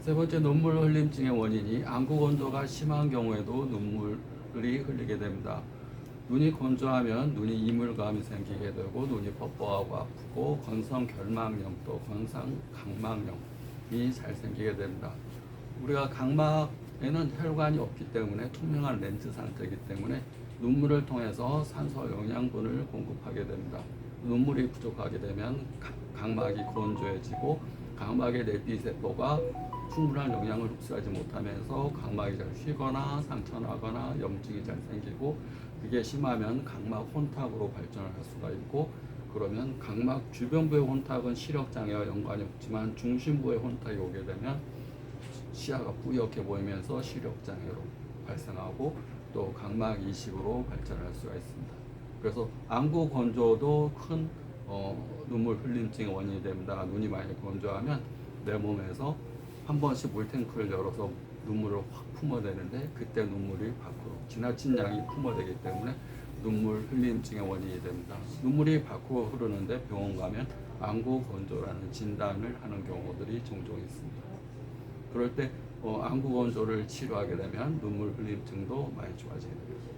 세 번째 눈물 흘림증의 원인이 안구 건조가 심한 경우에도 눈물이 흘리게 됩니다. 눈이 건조하면 눈이 이물감이 생기게 되고 눈이 뻑뻑하고 아프고 건성 결막염 또 건성 각막염이 잘 생기게 됩니다. 우리가 각막에는 혈관이 없기 때문에 투명한 렌즈 상태이기 때문에 눈물을 통해서 산소 영양분을 공급하게 됩니다. 눈물이 부족하게 되면 각- 각막이 건조해지고 각막의 내피세포가 충분한 영양을 흡수하지 못하면서 각막이 잘 쉬거나 상처나거나 염증이 잘 생기고 그게 심하면 각막 혼탁으로 발전할 수가 있고 그러면 각막 주변부의 혼탁은 시력 장애와 연관이 없지만 중심부의 혼탁이 오게 되면 시야가 뿌옇게 보이면서 시력 장애로 발생하고 또 각막 이식으로 발전할 수가 있습니다. 그래서 안구 건조도 큰 어, 눈물 흘림증의 원인이 됩니다. 눈이 많이 건조하면 내 몸에서 한 번씩 물탱크를 열어서 눈물을 확 품어대는데 그때 눈물이 밖으로 지나친 양이 품어대기 때문에 눈물 흘림증의 원인이 됩니다. 눈물이 밖으로 흐르는데 병원 가면 안구 건조라는 진단을 하는 경우들이 종종 있습니다. 그럴 때 어, 안구 건조를 치료하게 되면 눈물 흘림증도 많이 좋아지게 됩니다.